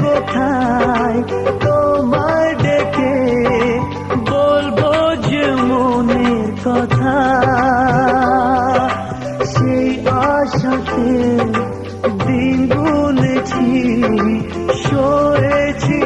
কোথায় বলেছি সরেছি